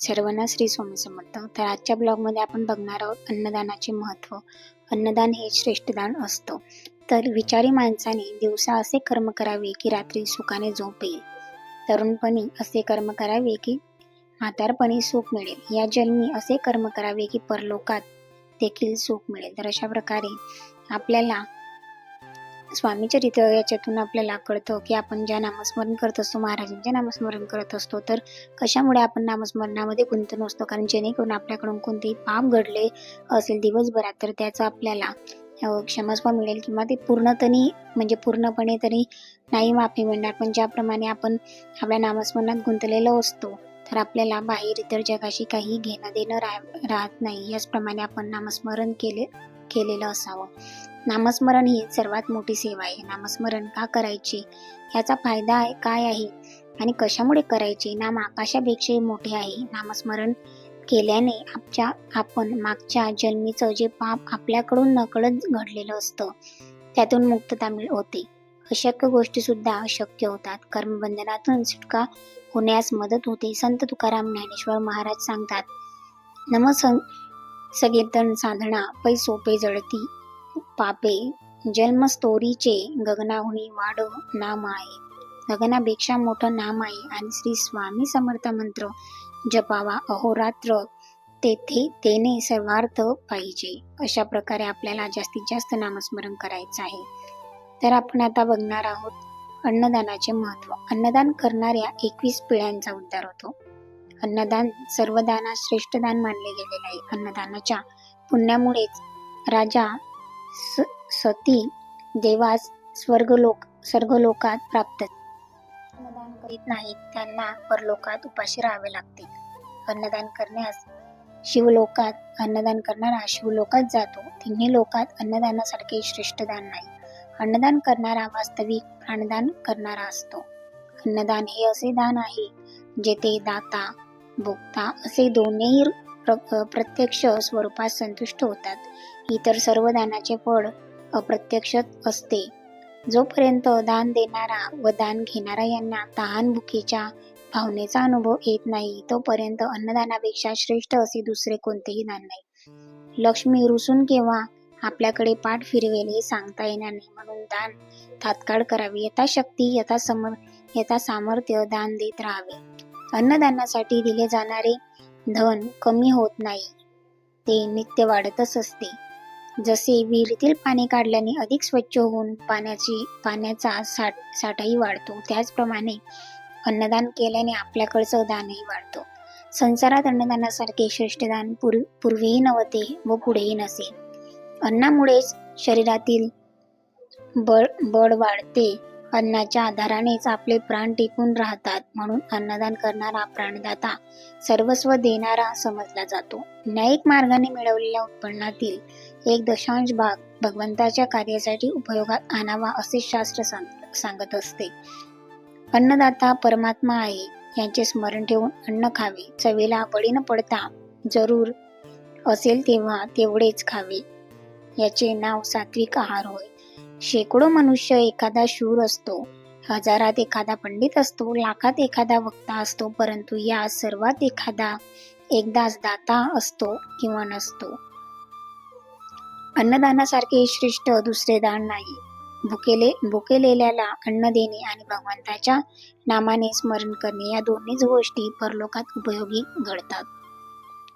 सर्वांना श्री स्वामी समर्थ. तर आजच्या ब्लॉगमध्ये आपण बघणार आहोत अन्नदानाचे महत्त्व अन्नदान हे श्रेष्ठ दान असतं. तर विचारी माणसाने दिवसा असे कर्म करावे की रात्री सुखाने झोप येईल. तरुणपणी असे कर्म करावे की म्हातारपणी सुख मिळेल. या जन्मी असे कर्म करावे की परलोकात देखील सुख मिळेल. तर अशा प्रकारे आपल्याला स्वामीचरित्र याच्यातून आपल्याला कळतं की आपण ज्या नामस्मरण करत असतो महाराजांचे नामस्मरण करत असतो तर कशामुळे आपण नामस्मरणामध्ये गुंतून असतो? कारण जेणेकरून आपल्याकडून कोणतेही पाप घडले असेल दिवसभरात तर त्याचं आपल्याला अ, क्षमस्व मिळेल किंवा ते पूर्णतनी म्हणजे पूर्णपणे तरी नाही माफी मिळणार. पण ज्याप्रमाणे आपण आपल्या नामस्मरणात गुंतलेलो असतो तर आपल्याला बाहेर इतर जगाशी काही घेणं देणं राह राहत नाही. याचप्रमाणे आपण नामस्मरण केले केलेलं असावं. नामस्मरण ही सर्वात मोठी सेवा आहे. नामस्मरण का करायचे? ह्याचा फायदा आहे काय आहे? आणि कशामुळे करायचे? नाम आकाशापेक्षाही मोठे आहे. नामस्मरण केल्याने आपच्या आपण मागच्या जन्मीचं जे पाप आपल्याकडून नकळत घडलेलं असतं त्यातून मुक्तता मिळ होते. अशक्य गोष्टी सुद्धा शक्य होतात. कर्मबंधनातून सुटका होण्यास मदत होते. संत तुकाराम ज्ञानेश्वर महाराज सांगतात नम सगळे तन साधना पै सोपे जळती. पापे जन्मस्तोरीचे गगनाहुनी वाढ नाम आहे गगनापेक्षा मोठं नाम आहे आणि श्री स्वामी समर्थ मंत्र जपावा अहोरात्र तेथे तेने सर्वार्थ पाहिजे. अशा प्रकारे आपल्याला जास्तीत जास्त नामस्मरण करायचं आहे. तर आपण आता बघणार आहोत अन्नदानाचे महत्त्व. अन्नदान करणाऱ्या एकवीस पिढ्यांचा उद्धार होतो. अन्नदान सर्वदानात श्रेष्ठ दान मानले गेलेले आहे. अन्नदानाच्या पुण्यामुळेच राजा स सती देवास स्वर्गलोक स्वर्गलोकात प्राप्त. अन्नदान करीत नाहीत त्यांना परलोकात उपाशी राहावे लागते. अन्नदान करण्यास शिवलोकात अन्नदान करणारा शिवलोकात जातो. तिन्ही लोकात अन्नदानासारखे श्रेष्ठ दान नाही. अन्नदान करणारा वास्तविक प्राणदान करणारा असतो. अन्नदान हे असे दान आहे जेथे दाता भोगता असे दोन्ही प्र- प्रत्यक्ष स्वरूपात संतुष्ट होतात. इतर सर्व दानाचे फळ अप्रत्यक्ष असते. जोपर्यंत दान देणारा व दान घेणारा यांना तहान भुकीच्या भावनेचा अनुभव येत नाही तोपर्यंत अन्नदानापेक्षा श्रेष्ठ असे दुसरे कोणतेही दान नाही. लक्ष्मी रुसून केव्हा आपल्याकडे पाठ फिरवेल हे सांगता येणार नाही. म्हणून दान तात्काळ करावे. यथाशक्ती यथा समर यथा सामर्थ्य दान देत राहावे. अन्नदानासाठी दिले जाणारे धन कमी होत नाही. ते नित्य वाढतच असते. जसे विहिरीतील पाणी काढल्याने अधिक स्वच्छ होऊन पाण्याची पाण्याचा साठ साठाही वाढतो त्याचप्रमाणे अन्नदान केल्याने आपल्याकडचं दानही वाढतो. संसारात अन्नदानासारखे श्रेष्ठ दान पूर्व पूर्वीही नव्हते व पुढेही नसेल अन्नामुळेच शरीरातील बळ बळ वाढते. अन्नाच्या आधारानेच आपले प्राण टिकून राहतात म्हणून अन्नदान करणारा प्राणदाता सर्वस्व देणारा समजला जातो. न्यायिक मार्गाने मिळवलेल्या उत्पन्नातील एक दशांश भाग भगवंताच्या कार्यासाठी उपयोगात आणावा असे शास्त्र सांग- सांगत असते. अन्नदाता परमात्मा आहे यांचे स्मरण ठेवून अन्न खावे. चवीला बळी न पडता जरूर असेल तेव्हा तेवढेच खावे. याचे नाव सात्विक आहार होय. शेकडो मनुष्य एखादा शूर असतो. हजारात एखादा पंडित असतो लाखात एखादा वक्ता असतो परंतु या सर्वात एखादा एकदाच दाता असतो किंवा नसतो. अन्नदानासारखे श्रेष्ठ दुसरे दान नाही. भुकेले भुकेलेल्याला अन्न देणे आणि भगवंताच्या नामाने स्मरण करणे या दोन्हीच गोष्टी परलोकात उपयोगी घडतात.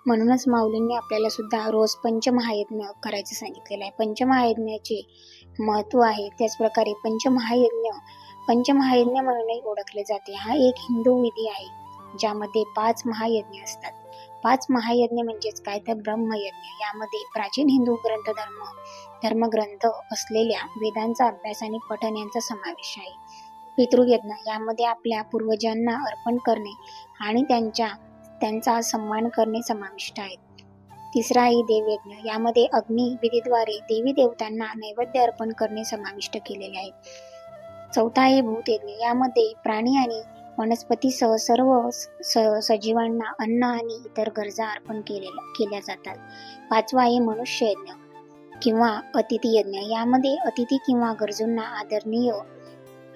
म्हणूनच माऊलींनी आपल्याला सुद्धा रोज पंचमहायज्ञ करायचे सांगितलेलं आहे. पंचमहायज्ञाचे महत्त्व आहे. त्याचप्रकारे पंचमहायज्ञ. पंचमहायज्ञ म्हणूनही ओळखले जाते. हा एक हिंदू विधी आहे ज्यामध्ये पाच महायज्ञ असतात. पाच महायज्ञ म्हणजेच काय? तर ब्रह्मयज्ञ. यामध्ये प्राचीन हिंदू ग्रंथ धर्म धर्मग्रंथ असलेल्या वेदांचा अभ्यास आणि पठण यांचा समावेश आहे. पितृयज्ञ. यामध्ये आपल्या पूर्वजांना अर्पण करणे आणि त्यांच्या त्यांचा सन्मान करणे समाविष्ट आहे तिसरा आहे देवयज्ञ. यामध्ये अग्नी विधीद्वारे देवी देवतांना नैवेद्य अर्पण करणे समाविष्ट केलेले आहे चौथा आहे भूतयज्ञ. यामध्ये प्राणी आणि वनस्पतीसह सर्व स सजीवांना अन्न आणि इतर गरजा अर्पण केलेल्या केल्या जातात. पाचवा आहे मनुष्य यज्ञ किंवा अतिथी यज्ञ यामध्ये अतिथी किंवा गरजूंना आदरणीय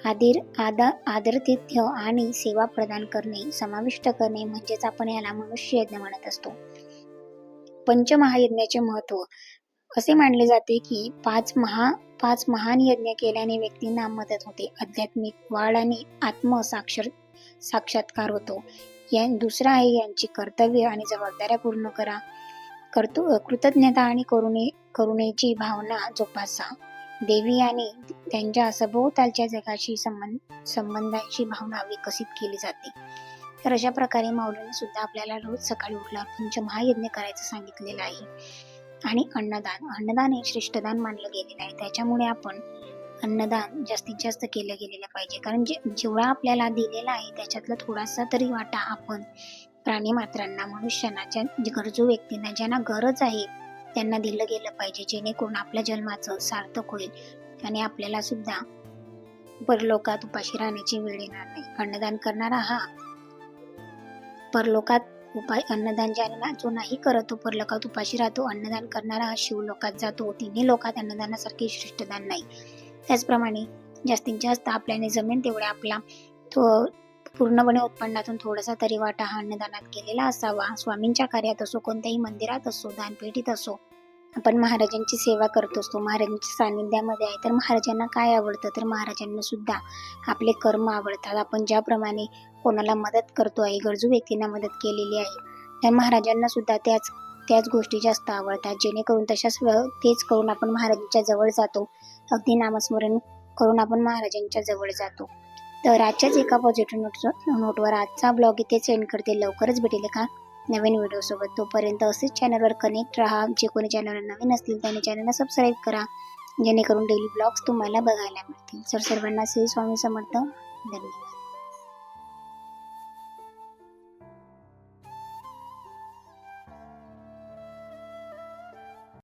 आदिर आदर आदरतिथ्य आणि सेवा प्रदान करणे समाविष्ट करणे म्हणजेच आपण याला मनुष्य यज्ञ म्हणत असतो. पंचमहायज्ञाचे महत्त्व. असे मानले जाते की पाच महा पाच महान यज्ञ केल्याने व्यक्तींना मदत होते. आध्यात्मिक वाढ आणि आत्मसाक्षर साक्षात्कार होतो. या दुसरा आहे यांची कर्तव्य आणि जबाबदाऱ्या पूर्ण करा. कर्तु कृतज्ञता आणि करुणे करुणेची भावना जोपासा. देवी आणि त्यांच्या सभोवतालच्या जगाशी संबंध संबंधांची भावना विकसित केली जाते. तर अशा प्रकारे माऊलीने सुद्धा आपल्याला रोज सकाळी उठल्यावर महायज्ञ करायचं सांगितलेलं आहे. आणि अन्नदान अन्नदान हे श्रेष्ठदान मानलं गेलेलं आहे. त्याच्यामुळे आपण अन्नदान जास्तीत जास्त केलं गेलेलं पाहिजे. कारण जे जेवढा आपल्याला दिलेला आहे त्याच्यातला थोडासा तरी वाटा आपण प्राणी मात्रांना मनुष्यांना ज्या गरजू व्यक्तींना ज्यांना गरज आहे त्यांना दिलं गेलं पाहिजे. जेणेकरून आपल्या जन्माचं सार्थक होईल आणि आपल्याला सुद्धा परलोकात उपाशी राहण्याची वेळ येणार नाही. अन्नदान करणारा हा परलोकात उपाय अन्नदान ज्याला जो नाही करत तो परलोकात उपाशी राहतो. अन्नदान करणारा हा शिवलोकात जातो. तिन्ही लोकात अन्नदानासारखे श्रेष्ठदान नाही. त्याचप्रमाणे जास्तीत जास्त आपल्याने जमेल तेवढ्या आपला तो पूर्णपणे उत्पन्नातून थोडासा तरी वाटा हा अन्नदानात केलेला असावा. स्वामींच्या कार्यात असो कोणत्याही मंदिरात असो दानपेटीत असो आपण महाराजांची सेवा करत असतो महाराजांच्या सानिध्यामध्ये आहे तर महाराजांना काय आवडतं? तर महाराजांना सुद्धा आपले कर्म आवडतात. आपण ज्याप्रमाणे कोणाला मदत करतो आहे गरजू व्यक्तींना मदत केलेली आहे त्या महाराजांना सुद्धा त्याच त्याच गोष्टी जास्त आवडतात. जेणेकरून तशाच तेच करून आपण महाराजांच्या जवळ जातो. अगदी नामस्मरण करून आपण महाराजांच्या जवळ जातो. तर आजच्याच एका पॉझिटिव्ह नोट नोटवर आजचा ब्लॉग इथे सेंड करते. लवकरच भेटेल का? नवीन व्हिडिओसोबत तोपर्यंत असेच चॅनलवर कनेक्ट राहा. जे कोणी चॅनलवर नवीन असतील त्यांनी चॅनलला सबस्क्राईब करा. जेणेकरून डेली ब्लॉग्स तुम्हाला बघायला मिळतील. सर सर्वांना श्री स्वामी समर्थ. धन्यवाद.